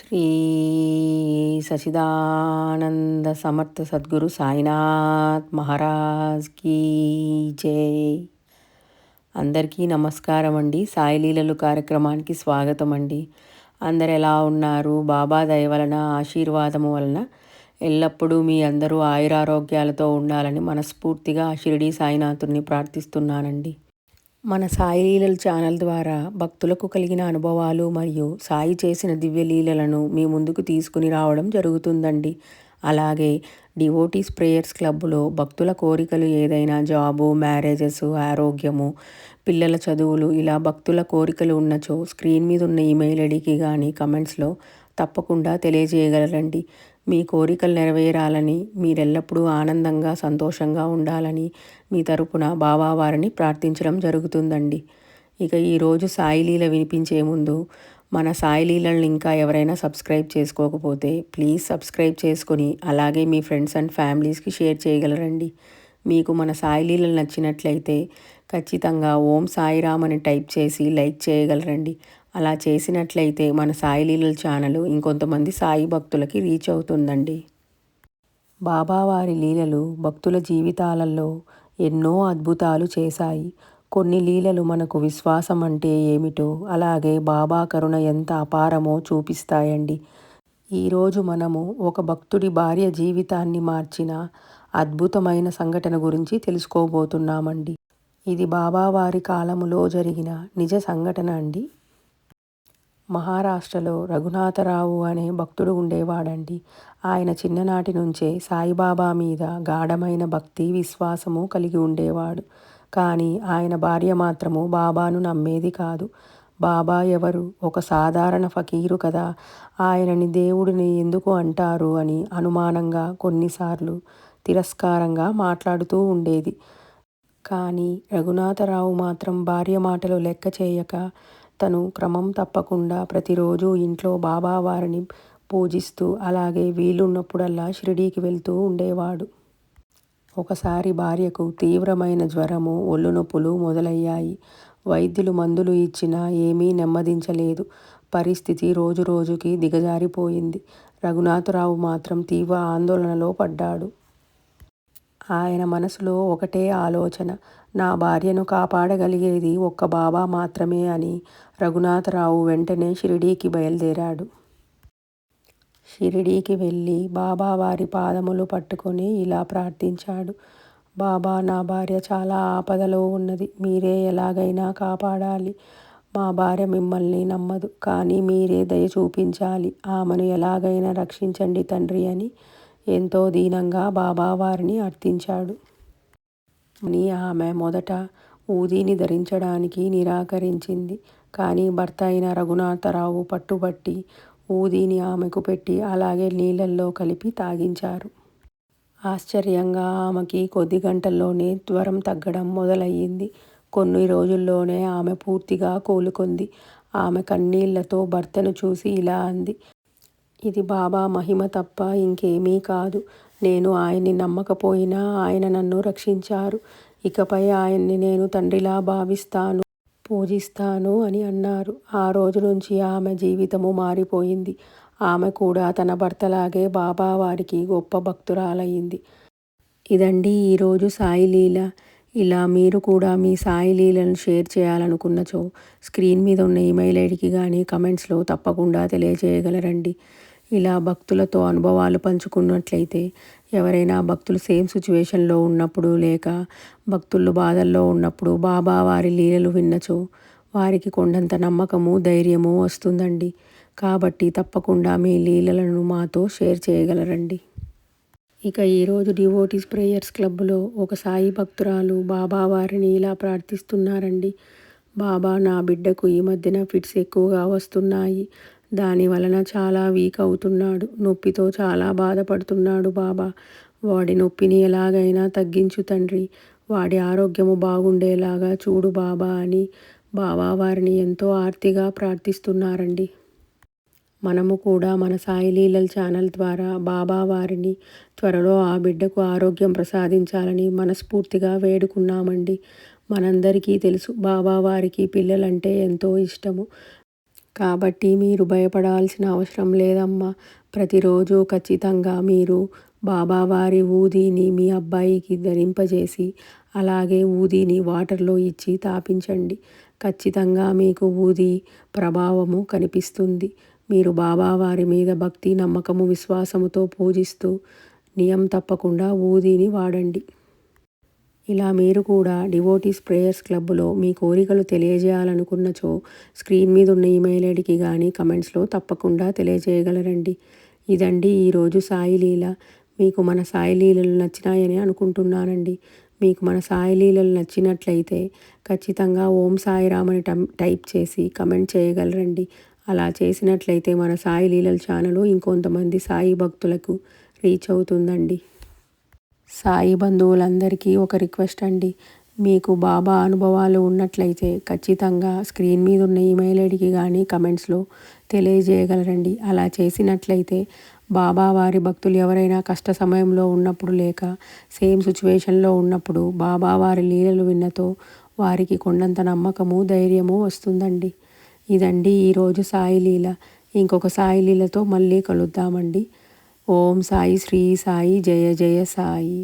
శ్రీ సచిదానంద సమర్థ సద్గురు సాయినాథ్ మహారాజ్ కీ జై. అందరికీ నమస్కారం అండి. సాయిలీలలు కార్యక్రమానికి స్వాగతం అండి. అందరు ఎలా ఉన్నారు? బాబా దయ వలన ఆశీర్వాదము వలన ఎల్లప్పుడూ మీ అందరూ ఆయురారోగ్యాలతో ఉండాలని మనస్ఫూర్తిగా షిరిడి సాయినాథుని ప్రార్థిస్తున్నానండి. మన సాయి లీలల ఛానల్ ద్వారా భక్తులకు కలిగిన అనుభవాలు మరియు సాయి చేసిన దివ్యలీలలను మీ ముందుకు తీసుకుని రావడం జరుగుతుందండి. అలాగే డివోటీస్ ప్రేయర్స్ క్లబ్లో భక్తుల కోరికలు ఏదైనా జాబు మ్యారేజెస్ ఆరోగ్యము పిల్లల చదువులు ఇలా భక్తుల కోరికలు ఉన్నచో స్క్రీన్ మీద ఉన్న ఈమెయిల్ ఐడికి కానీ కమెంట్స్లో తప్పకుండా తెలియజేయగలరండి. మీ కోరికలు నెరవేరాలని మీరెల్లప్పుడూ ఆనందంగా సంతోషంగా ఉండాలని మీ తరపున బాబావారిని ప్రార్థించడం జరుగుతుందండి. ఇక ఈరోజు సాయిలీల వినిపించే ముందు మన సాయిలీలను ఇంకా ఎవరైనా సబ్స్క్రైబ్ చేసుకోకపోతే ప్లీజ్ సబ్స్క్రైబ్ చేసుకొని అలాగే మీ ఫ్రెండ్స్ అండ్ ఫ్యామిలీస్కి షేర్ చేయగలరండి. మీకు మన సాయిలీలలు నచ్చినట్లయితే ఖచ్చితంగా ఓం సాయిరామ్ అని టైప్ చేసి లైక్ చేయగలరండి. అలా చేసినట్లయితే మన సాయి లీలల ఛానల్ ఇంకొంతమంది సాయి భక్తులకి రీచ్ అవుతుందండి. బాబావారి లీలలు భక్తుల జీవితాలలో ఎన్నో అద్భుతాలు చేశాయి. కొన్ని లీలలు మనకు విశ్వాసం అంటే ఏమిటో అలాగే బాబా కరుణ ఎంత అపారమో చూపిస్తాయండి. ఈరోజు మనము ఒక భక్తుడి భార్య జీవితాన్ని మార్చిన అద్భుతమైన సంఘటన గురించి తెలుసుకోబోతున్నామండి. ఇది బాబావారి కాలములో జరిగిన నిజ సంఘటన అండి. మహారాష్ట్రలో రఘునాథరావు అనే భక్తుడు ఉండేవాడండి. ఆయన చిన్ననాటి నుంచే సాయిబాబా మీద గాఢమైన భక్తి విశ్వాసము కలిగి ఉండేవాడు. కానీ ఆయన భార్య మాత్రము బాబాను నమ్మేది కాదు. బాబా ఎవరు? ఒక సాధారణ ఫకీరు కదా. ఆయనని దేవుడిని ఎందుకు అంటారు అని అనుమానంగా కొన్నిసార్లు తిరస్కారంగా మాట్లాడుతూ ఉండేది. కానీ రఘునాథరావు మాత్రం భార్య మాటలు లెక్క చేయక తను క్రమం తప్పకుండా ప్రతిరోజు ఇంట్లో బాబావారిని పూజిస్తూ అలాగే వీలున్నప్పుడల్లా షిరిడీకి వెళ్తూ ఉండేవాడు. ఒకసారి భార్యకు తీవ్రమైన జ్వరము ఒళ్ళు నొప్పులు మొదలయ్యాయి. వైద్యులు మందులు ఇచ్చినా ఏమీ నెమ్మదించలేదు. పరిస్థితి రోజు రోజుకి దిగజారిపోయింది. రఘునాథరావు మాత్రం తీవ్ర ఆందోళనలో పడ్డాడు. ఆయన మనసులో ఒకటే ఆలోచన నా భార్యను కాపాడగలిగేది ఒక్క బాబా మాత్రమే అని రఘునాథరావు వెంటనే షిరిడీకి బయలుదేరాడు. షిరిడీకి వెళ్ళి బాబా వారి పాదములు పట్టుకొని ఇలా ప్రార్థించాడు. బాబా నా భార్య చాలా ఆపదలో ఉన్నది. మీరే ఎలాగైనా కాపాడాలి. మా భార్య మిమ్మల్ని నమ్మదు కానీ మీరే దయ చూపించాలి. ఆమెను ఎలాగైనా రక్షించండి తండ్రి అని ఎంతో దీనంగా బాబా వారిని అర్థించాడు. అని ఆమె మొదట ఊదీని ధరించడానికి నిరాకరించింది. కానీ భర్త అయిన రఘునాథరావు పట్టుబట్టి ఊదీని ఆమెకు పెట్టి అలాగే నీళ్ళల్లో కలిపి తాగించారు. ఆశ్చర్యంగా ఆమెకి కొద్ది గంటల్లోనే జ్వరం తగ్గడం మొదలయ్యింది. కొన్ని రోజుల్లోనే ఆమె పూర్తిగా కోలుకుంది. ఆమె కన్నీళ్ళతో భర్తను చూసి ఇలా అంది. ఇది బాబా మహిమ తప్ప ఇంకేమీ కాదు. నేను ఆయన్ని నమ్మకపోయినా ఆయన నన్ను రక్షించారు. ఇకపై ఆయన్ని నేను తండ్రిలా భావిస్తాను పూజిస్తాను అని అన్నారు. ఆ రోజు నుంచి ఆమె జీవితము మారిపోయింది. ఆమె కూడా తన భర్తలాగే బాబా వారికి గొప్ప భక్తురాలయ్యింది. ఇదండి ఈరోజు సాయి లీల. ఇలా మీరు కూడా మీ సాయి లీలను షేర్ చేయాలనుకున్నచో స్క్రీన్ మీద ఉన్న ఈమెయిల్ ఐడికి కానీ కమెంట్స్లో తప్పకుండా తెలియజేయగలరండి. ఇలా భక్తులతో అనుభవాలు పంచుకున్నట్లయితే ఎవరైనా భక్తులు సేమ్ సిచ్యువేషన్లో ఉన్నప్పుడు లేక భక్తులు బాధల్లో ఉన్నప్పుడు బాబా వారి లీలలు విన్నచో వారికి కొండంత నమ్మకము ధైర్యము వస్తుందండి. కాబట్టి తప్పకుండా మీ లీలలను మాతో షేర్ చేయగలరండి. ఇక ఈరోజు డివోటీస్ ప్రేయర్స్ క్లబ్లో ఒక సాయి భక్తురాలు బాబా వారిని ఇలా ప్రార్థిస్తున్నారండి. బాబా నా బిడ్డకు ఈ మధ్యన ఫిట్స్ ఎక్కువగా వస్తున్నాయి. దాని వలన చాలా వీక్ అవుతున్నాడు. నొప్పితో చాలా బాధపడుతున్నాడు బాబా. వాడి నొప్పిని ఎలాగైనా తగ్గించు తండ్రి. వాడి ఆరోగ్యము బాగుండేలాగా చూడు బాబా అని బాబా వారిని ఎంతో ఆర్తిగా ప్రార్థిస్తున్నారండి. మనము కూడా మన సాయి లీలల ఛానల్ ద్వారా బాబా వారిని త్వరలో ఆ బిడ్డకు ఆరోగ్యం ప్రసాదించాలని మనస్ఫూర్తిగా వేడుకున్నామండి. మనందరికీ తెలుసు బాబా వారికి పిల్లలంటే ఎంతో ఇష్టము. కాబట్టి మీరు భయపడాల్సిన అవసరం లేదమ్మా. ప్రతిరోజు ఖచ్చితంగా మీరు బాబావారి ఊదీని మీ అబ్బాయికి ధరింపజేసి అలాగే ఊదీని వాటర్లో ఇచ్చి తాపించండి. ఖచ్చితంగా మీకు ఊది ప్రభావము కనిపిస్తుంది. మీరు బాబావారి మీద భక్తి నమ్మకము విశ్వాసముతో పూజిస్తూ నియం తప్పకుండా ఊదీని వాడండి. ఇలా మీరు కూడా డివోటీస్ ప్రేయర్స్ క్లబ్లో మీ కోరికలు తెలియజేయాలనుకున్నచో స్క్రీన్ మీద ఉన్న ఈమెయిల్ ఐడికి కానీ కమెంట్స్లో తప్పకుండా తెలియజేయగలరండి. ఇదండి ఈరోజు సాయి లీల. మీకు మన సాయి లీలలు నచ్చినాయని అనుకుంటున్నానండి. మీకు మన సాయి లీలలు నచ్చినట్లయితే ఖచ్చితంగా ఓం సాయిరామ్ అని టైప్ చేసి కమెంట్ చేయగలరండి. అలా చేసినట్లయితే మన సాయి లీలల ఛానల్ ఇంకొంతమంది సాయి భక్తులకు రీచ్ అవుతుందండి. సాయి బంధువులందరికీ ఒక రిక్వెస్ట్ అండి. మీకు బాబా అనుభవాలు ఉన్నట్లయితే ఖచ్చితంగా స్క్రీన్ మీద ఉన్న ఈమెయిల్ ఐడికి కానీ కమెంట్స్లో తెలియజేయగలరండి. అలా చేసినట్లయితే బాబా వారి భక్తులు ఎవరైనా కష్ట సమయంలో ఉన్నప్పుడు లేక సేమ్ సిచ్యువేషన్లో ఉన్నప్పుడు బాబా వారి లీలలు విన్నతో వారికి కొండంత నమ్మకము ధైర్యము వస్తుందండి. ఇదండి ఈరోజు సాయి లీల. ఇంకొక సాయి లీలతో మళ్ళీ కలుద్దామండి. ఓం సాయి శ్రీ సాయి జయ జయ సాయి.